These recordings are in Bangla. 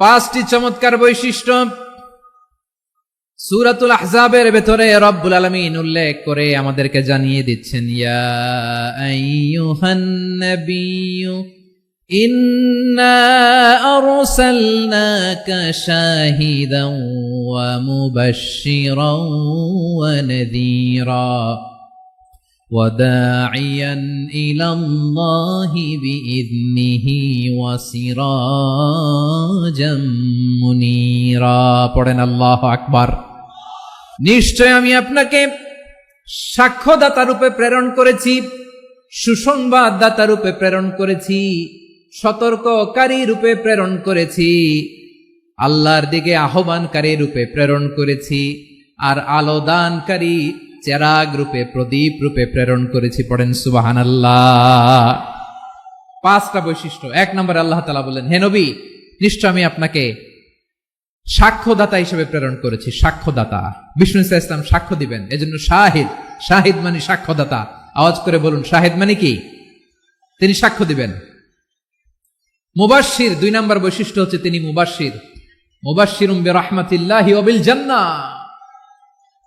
পাঁচটি চমৎকার বৈশিষ্ট্য। সুরাতুল আহজাবের ভেতরে রব্বুল আলমিন উল্লেখ করে আমাদেরকে জানিয়ে দিচ্ছেন, ইয়া আইয়ুহান وداعيا الى الله باذنه وسراجا منيرا পড়েন আল্লাহ আকবার নিশ্চয় আমি আপনাকে সাক্ষ্যদাতা রূপে প্রেরণ করেছি সুসংবাদদাতা রূপে প্রেরণ করেছি সতর্ককারী রূপে প্রেরণ করেছি আল্লাহর দিকে আহ্বানকারী রূপে প্রেরণ করেছি আর আলোদানকারী চেরাগ রূপে প্রদীপ রূপে প্রেরণ করেছি, পড়েন সুবাহান পাঁচটা বৈশিষ্ট্য। এক নম্বর, আল্লাহ তালা বললেন, হে নবী, নিশ্চয় আমি আপনাকে সাক্ষ্যদাতা হিসেবে প্রেরণ করেছি, সাক্ষ্যদাতা। বিষ্ণু ইসলাম সাক্ষ্য দিবেন, এজন্য শাহিদ শাহিদ মানে সাক্ষ্যদাতা। আওয়াজ করে বলুন, শাহিদ মানে কি? তিনি সাক্ষ্য দিবেন। মুবাশির দুই নম্বর বৈশিষ্ট্য হচ্ছে তিনি মুবাশির মুবাশির রহমাতিল্লাহি অবিল জান্না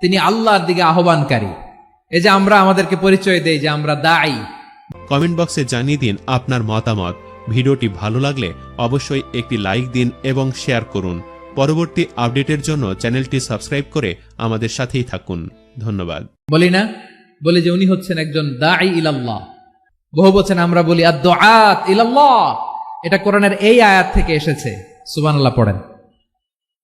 তিনি আল্লাহর দিকে আহ্বানকারী। এই যে আমরা আমাদেরকে পরিচয় দেই যে আমরা দায়ী। কমেন্ট বক্সে জানিয়ে দিন আপনার মতামত। ভিডিওটি ভালো লাগলে অবশ্যই একটি লাইক দিন এবং শেয়ার করুন। পরবর্তী আপডেটের জন্য চ্যানেলটি সাবস্ক্রাইব করে আমাদের সাথেই থাকুন। ধন্যবাদ। বলি না? বলি যে উনি হচ্ছেন একজন দায়ী ইলাল্লাহ। বহু বচন আমরা বলি আদ ইলাল্লাহ। এটা কোরআনের এই আয়াত থেকে এসেছে। সুবহানাল্লাহ পড়েন।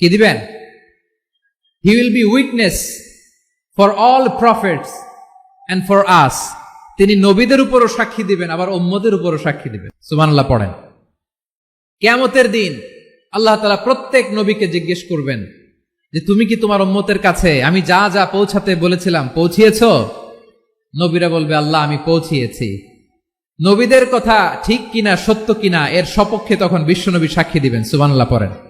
কি দিবেন? He will be witness for all prophets and for us তিনি নবীদের উপরও সাক্ষী দিবেন, আবার ওম্মদের উপরও সাক্ষী দিবেন। সুমানাল্লাহ পড়েন। কেয়ামতের দিন আল্লাহ তালা প্রত্যেক নবীকে জিজ্ঞেস করবেন যে, তুমি কি তোমার উম্মতের কাছে আমি যা যা পৌঁছাতে বলেছিলাম পৌঁছিয়েছ? নবীরা বলবে, আল্লাহ, আমি পৌঁছিয়েছি। নবীদের কথা ঠিক কিনা, সত্য কিনা, এর সপক্ষে তখন বিশ্বনবী সাক্ষী দিবেন। সুবানাল্লাহ পড়েন।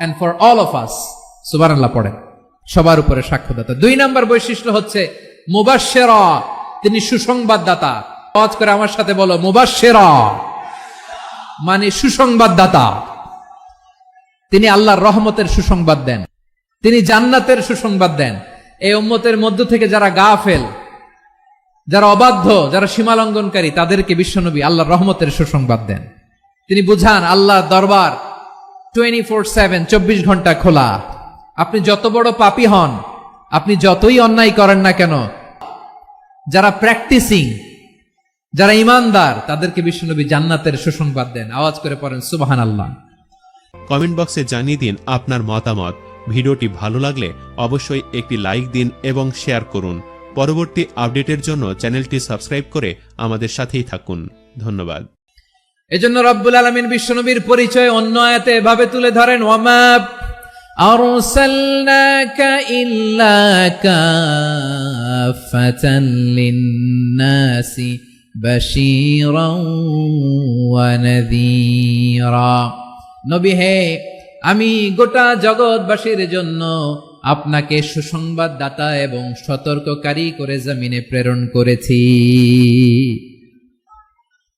and for all of us সুবান আল্লাহ পড়েন, সবার উপরে সাক্ষ্যদাতা। দুই নাম্বার বৈশিষ্ট্য হচ্ছে মুবাশেরা তিনি সুসংবাদদাতা। আওয়াজ করে আমার সাথে বলো মুবাশেরা মানে সুসংবাদদাতা। তিনি আল্লাহর রহমতের সুসংবাদ দেন, তিনি জান্নাতের সুসংবাদ দেন। এই উম্মতের মধ্য থেকে যারা গা ফেল যারা অবাধ্য, যারা সীমালঙ্ঘনকারী, তাদেরকে বিশ্বনবী আল্লাহর রহমতের সুসংবাদ দেন। তিনি বুঝান আল্লাহ দরবার টোয়েন্টি ফোর সেভেন চব্বিশ ঘণ্টা খোলা। আপনি যত বড় পাপী হন, আপনি যতই অন্যায় করেন না কেন, যারা প্র্যাকটিসিং যারা ইমানদার, তাদেরকে বিশ্বনবী জান্নাতের সুসংবাদ দেন। আওয়াজ করে পড়েন সুবাহান আল্লাহ কমেন্ট বক্সে জানিয়ে দিন আপনার মতামত। ভিডিওটি ভালো লাগলে অবশ্যই একটি লাইক দিন এবং শেয়ার করুন। পরবর্তী আপডেটের জন্য চ্যানেলটি সাবস্ক্রাইব করে আমাদের সাথেই থাকুন। ধন্যবাদ। এজন্য রব্বুল আলমিন বিশ্বনবীর পরিচয় অন্য আয়াতে এভাবে তুলে ধরেন ওয়ামা أرسلناك إلا كافة للناس بشيرا ونذيرا নবী হে আমি গোটা জগৎবাসীর জন্য আপনাকে সুসংবাদদাতা এবং সতর্ককারী করে জমিনে প্রেরণ করেছি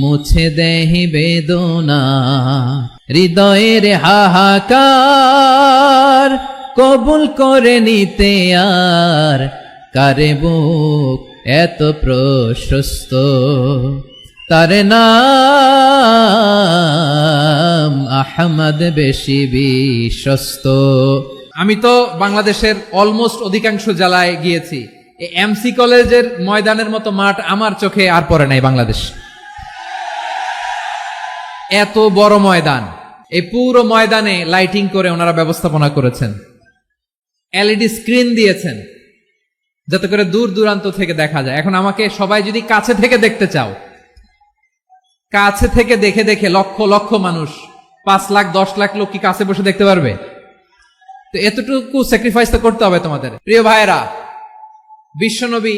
মুছে দেহি বেদনা, হৃদয়ের হাহাকার কবুল করে নিতে আর কারে বুক এত প্রশস্ত? তার নাম আহমদ বেশি বিশ্বস্ত। আমি তো বাংলাদেশের অলমোস্ট অধিকাংশ জেলায় গিয়েছি। এমসি কলেজের ময়দানের মতো মাঠ আমার চোখে আর পড়ে নাই বাংলাদেশ। এত বড় ময়দান। এই পুরো ময়দানে লাইটিং করে ওনারা ব্যবস্থাপনা করেছেন। এলইডি স্ক্রিন দিয়েছেন। যাতে করে দূর দূরান্ত থেকে দেখা যায়। এখন আমাকে সবাই যদি কাছে থেকে দেখতে চাও, কাছে থেকে দেখে দেখে লক্ষ লক্ষ মানুষ, পাঁচ লাখ, দশ লাখ লোক কি কাছে বসে দেখতে পারবে? তো এতটুকু স্যাক্রিফাইস তো করতে হবে তোমাদের। প্রিয় ভাইয়েরা, বিশ্বনবী,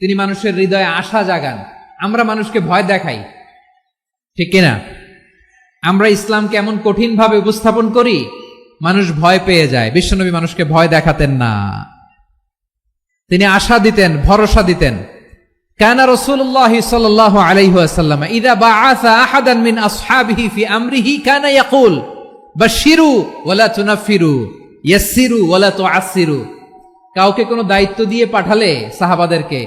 তিনি মানুষের হৃদয়ে আশা জাগান। আমরা মানুষকে ভয় দেখাই। ঠিক কিনা? আমরা ইসলামকে এমন কঠিনভাবে উপস্থাপন করি, মানুষ ভয় পেয়ে যায়। বিশ্বনবী মানুষকে ভয় দেখাতেন না। তিনি আশা দিতেন, ভরসা দিতেন। কানা রসুল্লাহ সাল্লাহ আলাইহাসাল্লাম ইদা বা আসা আহাদান মিন আসহাবিহি ফি আমরিহি কানা ইয়াকুল ওয়ালা তুনাফিরু ওয়ালা কাউকে কোনো দায়িত্ব দিয়ে পাঠালে সাহাবাদেরকে,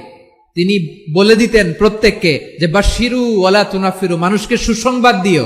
তিনি বলে দিতেন প্রত্যেককে যে বাশিরু ওয়ালা তুনাফিরু মানুষকে সুসংবাদ দিও।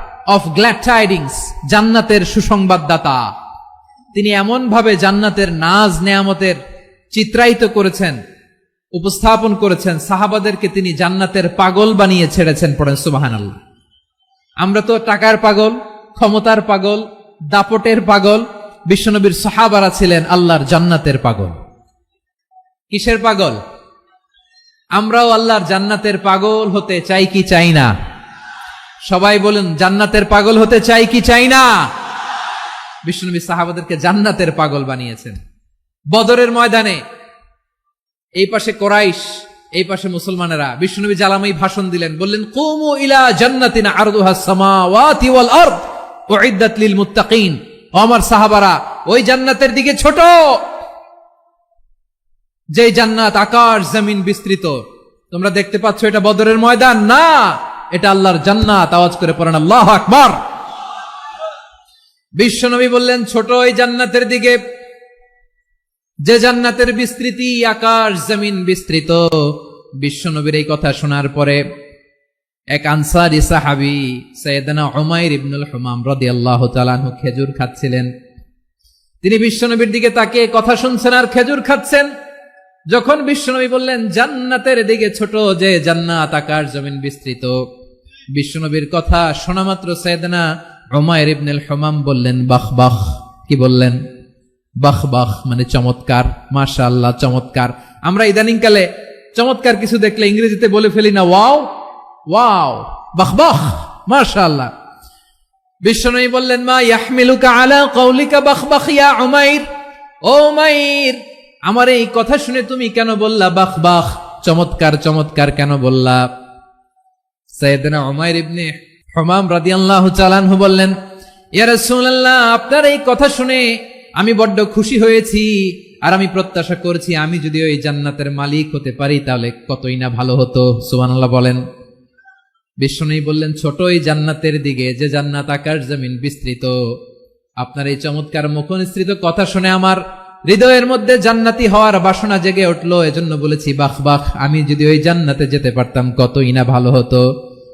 of glad tidings জান্নাতের সুসংবাদদাতা। তিনি এমনভাবে জান্নাতের নাজ নেয়ামতের চিত্রায়িত করেছেন, উপস্থাপন করেছেন, সাহাবাদেরকে তিনি জান্নাতের পাগল বানিয়ে ছেড়েছেন পড়েন সুবাহান আমরা তো টাকার পাগল, ক্ষমতার পাগল, দাপটের পাগল, বিশ্বনবীর সাহাবারা ছিলেন আল্লাহর জান্নাতের পাগল। কিসের পাগল? আমরাও আল্লাহর জান্নাতের পাগল হতে চাই কি চাই না? সবাই বলেন, জান্নাতের পাগল হতে চাই কি চাই না? বিষ্ণুনবী সাহাবাদেরকে জান্নাতের পাগল বানিয়েছেন। বদরের ময়দানে, এই পাশে কোরাইশ, এই পাশে মুসলমানেরা, বিষ্ণুনবী জালামাই ভাষণ দিলেন, বললেন, কুমু ইলা জান্নাতিন আরদুহা সামাওয়াতি ওয়াল আরদ উইদ্দাত লিল মুত্তাকিন। আমার সাহাবারা, ওই জান্নাতের দিকে ছোট। যে জান্নাত আকাশ, জমিন বিস্তৃত। তোমরা দেখতে পাচ্ছ এটা বদরের ময়দান না। এটা আল্লাহর জান্নাত। আওয়াজ করে পড়েন, আল্লাহ আকবার। বিশ্বনবী বললেন, ছোট ওই জান্নাতের দিকে, যে জান্নাতের বিস্তৃতি আকাশ জমিন বিস্তৃত। বিশ্বনবীর এই কথা শোনার পরে এক আনসারি সাহাবি সৈয়দনা উমাইর ইবনুল হুমাম রাদিয়াল্লাহু তাআলা আনহু খেজুর খাচ্ছিলেন। তিনি বিশ্বনবীর দিকে তাকে কথা শুনছেন আর খেজুর খাচ্ছেন। যখন বিশ্বনবী বললেন, জান্নাতের দিকে ছোট যে জান্নাত আকাশ জমিন বিস্তৃত। বিশ্বনবীর কথা শোনা মাত্র সৈয়দনা উমাইর ইবনুল হুমাম বললেন, বাহ বাহ। কি বললেন? বাহ বাহ মানে চমৎকার। মাশা আল্লাহ চমৎকার। আমরা ইদানিংকালে চমৎকার কিছু দেখলে ইংরেজিতে বলে ফেলি না, ওয়াও ওয়াও, বাহ বাহ। মাশা আল্লাহ বিশ্বনবী বললেন, মা ইয়াহমিলুকা আলা কৌলিকা বাখবাখ ইয়া উমাইর। ও উমাইর, আমার এই কথা শুনে তুমি কেন বললা বাহ বাহ? চমৎকার চমৎকার কেন বললা? সৈয়দনা উমাইর ইবনে হুমাম চালানহু বললেন, ইয়া আপনার এই কথা শুনে আমি বড্ড খুশি হয়েছি আর আমি প্রত্যাশা করছি আমি যদি ওই জান্নাতের মালিক হতে পারি তাহলে কতই না ভালো হতো। সুবহানাল্লাহ বলেন। বিষ্ণু বললেন, ছোট এই জান্নাতের দিকে যে জান্নাত আকাশ জমিন বিস্তৃত, আপনার এই চমৎকার মুখনিসৃত কথা শুনে আমার হৃদয়ের মধ্যে জান্নাতি হওয়ার বাসনা জেগে উঠল। এজন্য বলেছি বাখ বাখ আমি যদি ওই জান্নাতে যেতে পারতাম কতই না ভালো হতো।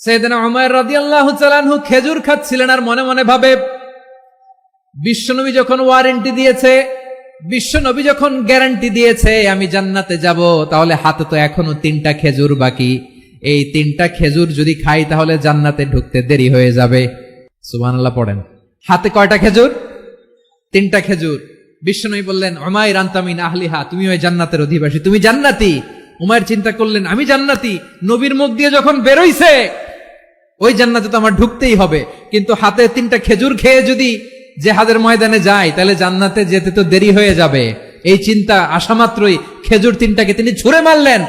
সেদিনা উমায়ের রাদিয়াল্লাহু চালানহু খেজুর খাচ্ছিলেন আর মনে মনে ভাবে বিশ্বনবী যখন ওয়ারেন্টি দিয়েছে বিশ্বনবী যখন গ্যারান্টি দিয়েছে, আমি জান্নাতে যাব, তাহলে হাতে তো এখনও তিনটা খেজুর বাকি। এই তিনটা খেজুর যদি খাই, তাহলে জান্নাতে ঢুকতে দেরি হয়ে যাবে। সুবহানাল্লাহ পড়েন। হাতে কয়টা খেজুর? তিনটা খেজুর। বিশ্বনবী বললেন অমায় রান্তামিন আহলিহা তুমি ওই জান্নাতের অধিবাসী, তুমি জান্নাতি। উমায়ের চিন্তা করলেন, আমি জান্নাতি। নবীর মুখ দিয়ে যখন বেরোইছে, ওই জান্নাতে তো আমার ঢুকতেই হবে। কিন্তু হাতে তিনটা খেজুর খেয়ে যদি জেহাদের ময়দানে যাই তাহলে জান্নাতে যেতে তো দেরি হয়ে যাবে। এই চিন্তা আসা মাত্রই খেজুর তিনটাকে তিনি ছুঁড়ে মারলেন।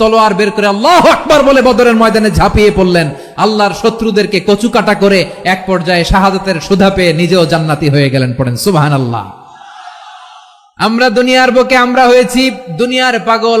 তলোয়ার বের করে আল্লাহ আকবার বলে বদরের ময়দানে ঝাঁপিয়ে পড়লেন। আল্লাহর শত্রুদেরকে কচুকাটা করে এক পর্যায়ে শাহাদাতের সুধা পেয়ে নিজেও জান্নাতি হয়ে গেলেন পড়েন। সুবাহান আল্লাহ আমরা দুনিয়ার বুকে আমরা হয়েছি দুনিয়ার পাগল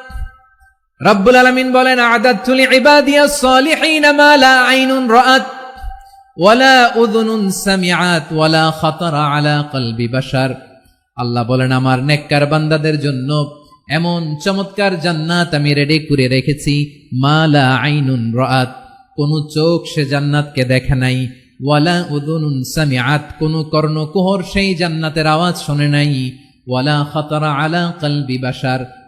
রব্বুল আলমিন বলেন আদাতুল ইবাদিয়াস সালিহিন মা লা আইনুন রাআত ওয়ালা উযুনুন সামিআত ওয়ালা খাতারা আলা কলবি বাশার। আল্লাহ বলেন, আমার নেককার বান্দাদের জন্য এমন চমৎকার জান্নাত আমি রেডি করে রেখেছি, মা লা আইনুন রাআত। কোন চোখ সে জান্নাতকে দেখে নাই ওয়ালা উযুনুন সামিআত। কোন কর্ণকুহর সেই জান্নাতের আওয়াজ শোনে নাই ওয়ালা খাতারা আলা কলবি বাশার।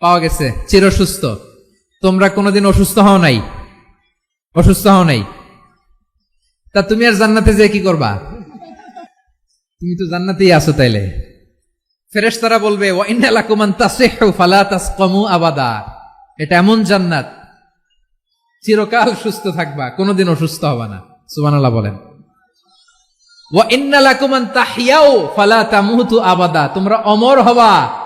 পাওয়া গেছে চির সুস্থ তোমরা কোনোদিন অসুস্থ হও নাই। অসুস্থ হও নাই। তা তুমি আর জান্নাতে যে কি করবা? তুমি তো জান্নাতেই আছো তাইলে। ফেরেশতারা বলবে আবাদা। এটা এমন জান্নাত। চিরকাল সুস্থ থাকবা, কোনোদিন অসুস্থ হবা না। সুবহানাল্লাহ বলেন। ওয়া ইন্না লাকুম আন তাহইয়াও ফালা তামুতু আবাদা। তোমরা অমর হবা।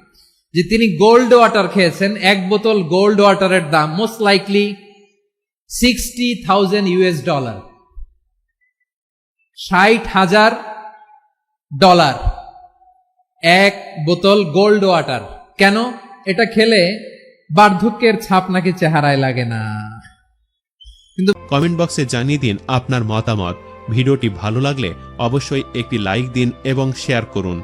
যে তিনি গোল্ড ওয়াটার খেয়েছেন, এক বোতল গোল্ড ওয়াটারের দাম most likely sixty thousand US dollar ষাট হাজার ডলার এক বোতল গোল্ড ওয়াটার কেন? এটা খেলে বার্ধক্যের ছাপ নাকি চেহারায় লাগে না। কিন্তু কমেন্ট বক্সে জানিয়ে দিন আপনার মতামত। ভিডিওটি ভালো লাগলে অবশ্যই একটি লাইক দিন এবং শেয়ার করুন।